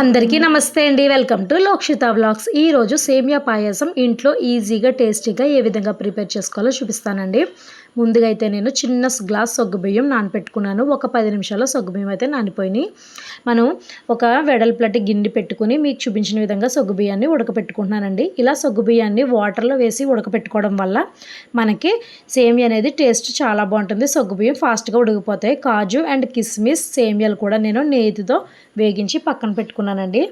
అందరికీ నమస్తే అండి. వెల్కమ్ టు లోక్షిత వ్లాగ్స్ ఈరోజు సేమియా పాయసం ఇంట్లో ఈజీగా టేస్టీగా ఏ విధంగా ప్రిపేర్ చేసుకోవాలో చూపిస్తానండి. ముందుగా అయితే నేను చిన్న గ్లాస్ సొగ్గుబియ్యం నానపెట్టుకున్నాను. ఒక పది నిమిషాల్లో సొగ్గుబియ్యం అయితే నానిపోయినాయి. మనం ఒక వెడల్పులటి గిన్నె పెట్టుకుని మీకు చూపించిన విధంగా సొగ్గుబియ్యాన్ని ఉడకపెట్టుకుంటున్నానండి. ఇలా సొగ్గుబియ్యాన్ని వాటర్లో వేసి ఉడకపెట్టుకోవడం వల్ల మనకి సేమియా అనేది టేస్ట్ చాలా బాగుంటుంది. సొగ్గుబియ్యం ఫాస్ట్గా ఉడికిపోతాయి. కాజు అండ్ కిస్మిస్ సేమియాలు కూడా నేను నేతితో వేగించి పక్కన పెట్టుకున్నాను. తీసుకున్నానండి.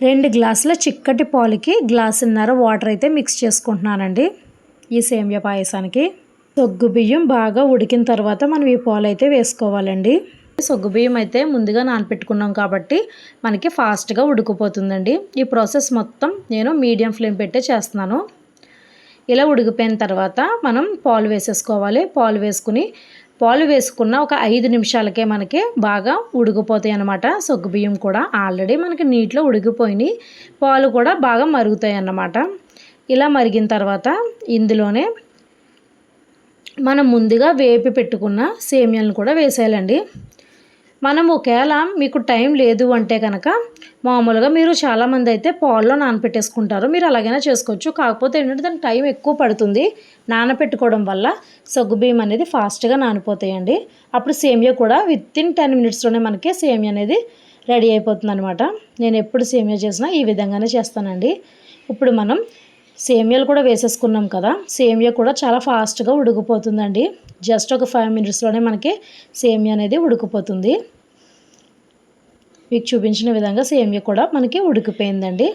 రెండు గ్లాసుల చిక్కటి పాలకి గ్లాసున్నర వాటర్ అయితే మిక్స్ చేసుకుంటున్నానండి. ఈ సేమియా పాయసానికి. సొగ్గు బియ్యం బాగా ఉడికిన తర్వాత మనం ఈ పాలు అయితే వేసుకోవాలండి. సొగ్గు బియ్యం అయితే ముందుగా నానపెట్టుకున్నాం కాబట్టి మనకి ఫాస్ట్గా ఉడికిపోతుందండి. ఈ ప్రాసెస్ మొత్తం నేను మీడియం ఫ్లేమ్ పెట్టే చేస్తున్నాను. ఇలా ఉడికిపోయిన తర్వాత మనం పాలు వేసేసుకోవాలి. పాలు వేసుకుని పాలు వేసుకున్న ఒక ఐదు నిమిషాలకే మనకి బాగా ఉడికిపోతాయి అనమాట సొగ్గు బియ్యం కూడా ఆల్రెడీ మనకి నీటిలో ఉడికిపోయినాయి. పాలు కూడా బాగా మరుగుతాయి అన్నమాట. ఇలా మరిగిన తర్వాత ఇందులోనే మనం ముందుగా వేపి పెట్టుకున్న సేమియాలను కూడా వేసేయాలండి. మనం ఒకవేళ మీకు టైం లేదు అంటే కనుక మామూలుగా మీరు చాలామంది అయితే పాల్లో నానపెట్టేసుకుంటారు. మీరు అలాగైనా చేసుకోవచ్చు. కాకపోతే ఏంటంటే దానికి టైం ఎక్కువ పడుతుంది. నానపెట్టుకోవడం వల్ల సగ్గుబియ్యం అనేది ఫాస్ట్గా నానిపోతాయండి. అప్పుడు సేమియా కూడా విత్ ఇన్ టెన్ మినిట్స్లోనే మనకి సేమియా అనేది రెడీ అయిపోతుంది అనమాట నేను ఎప్పుడు సేమియా చేసినా ఈ విధంగానే చేస్తానండి. ఇప్పుడు మనం సేమియాలు కూడా వేసేసుకున్నాం కదా. సేమియా కూడా చాలా ఫాస్ట్గా ఉడికిపోతుందండి. జస్ట్ ఒక ఫైవ్ మినిట్స్లోనే మనకి సేమియా అనేది ఉడికిపోతుంది. మీకు చూపించిన విధంగా సేమియా కూడా మనకి ఉడికిపోయిందండి.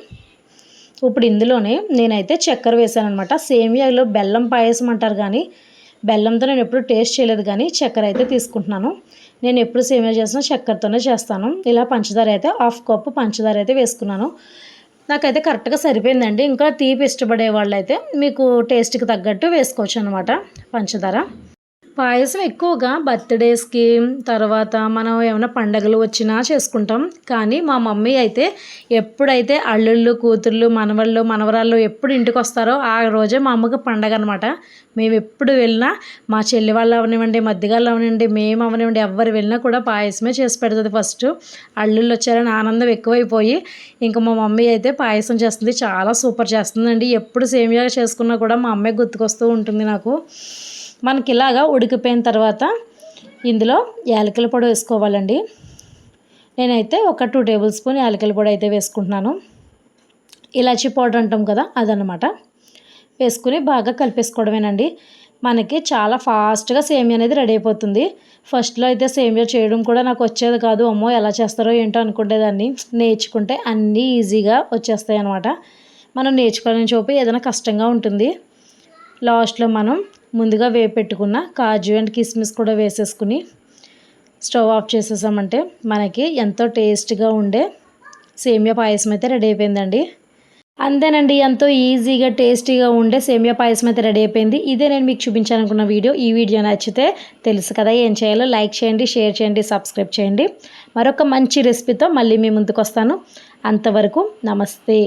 ఇప్పుడు ఇందులోనే నేనైతే చక్కెర వేసాను అనమాట సేమియాలో బెల్లం పాయసం అంటారు కానీ బెల్లంతో నేను ఎప్పుడు టేస్ట్ చేయలేదు కానీ చక్కెర అయితే తీసుకుంటున్నాను. నేను ఎప్పుడు సేమియా చేసినా చక్కెరతోనే చేస్తాను. ఇలా పంచదార అయితే హాఫ్ కప్పు పంచదార అయితే వేసుకున్నాను. నాకైతే కరెక్ట్గా సరిపోయిందండి. ఇంకా తీపి ఇష్టపడే వాళ్ళు అయితే మీకు టేస్ట్కి తగ్గట్టు వేసుకోవచ్చు అనమాట పంచదార. పాయసం ఎక్కువగా బర్త్డేస్కి తర్వాత మనం ఏమైనా పండగలు వచ్చినా చేసుకుంటాం. కానీ మా మమ్మీ అయితే ఎప్పుడైతే అల్లుళ్ళు కూతుర్లు మనవళ్ళు మనవరాళ్ళు ఎప్పుడు ఇంటికి వస్తారో ఆ రోజే మా అమ్మకి పండగ అనమాట మేము ఎప్పుడు వెళ్ళినా మా చెల్లి వాళ్ళు అవనివ్వండి మధ్యగాళ్ళు అవనివ్వండి మేము అవనివ్వండి ఎవరు వెళ్ళినా కూడా పాయసమే చేసి పెడుతుంది ఫస్ట్. అల్లుళ్ళు వచ్చారని ఆనందం ఎక్కువైపోయి ఇంకా మా మమ్మీ అయితే పాయసం చేస్తుంది. చాలా సూపర్ చేస్తుందండి. ఎప్పుడు సేమియా చేసుకున్నా కూడా మా అమ్మాయి గుర్తుకొస్తూ ఉంటుంది నాకు. మనకి ఇలాగా ఉడికిపోయిన తర్వాత ఇందులో యాలకుల పొడి వేసుకోవాలండి. నేనైతే ఒక టూ టేబుల్ స్పూన్ యాలకుల పొడి అయితే వేసుకుంటున్నాను. ఇలాచీ పౌడర్ అంటాం కదా అదనమాట వేసుకుని బాగా కలిపేసుకోవడమేనండి. మనకి చాలా ఫాస్ట్గా సేమియా అనేది రెడీ అయిపోతుంది. ఫస్ట్లో అయితే సేమియా చేయడం కూడా నాకు వచ్చేది కాదు అమ్మో ఎలా చేస్తారో ఏంటో అనుకునేదాన్ని. నేర్చుకుంటే అన్నీ ఈజీగా వచ్చేస్తాయి అనమాట మనం నేర్చుకోవాలని చూపి ఏదైనా కష్టంగా ఉంటుంది. లాస్ట్లో మనం ముందుగా వేపెట్టుకున్న కాజు అండ్ కిస్మిస్ కూడా వేసేసుకుని స్టవ్ ఆఫ్ చేసేసామంటే మనకి ఎంతో టేస్ట్గా ఉండే సేమియా పాయసం అయితే రెడీ అయిపోయిందండి. అంతేనండి ఎంతో ఈజీగా టేస్టీగా ఉండే సేమియా పాయసం అయితే రెడీ అయిపోయింది. ఇదే నేను మీకు చూపించాలనుకున్న వీడియో. ఈ వీడియో నచ్చితే తెలుసు కదా ఏం చేయాలో. లైక్ చేయండి షేర్ చేయండి సబ్స్క్రైబ్ చేయండి. మరొక మంచి రెసిపీతో మళ్ళీ మీ ముందుకు వస్తాను. అంతవరకు నమస్తే.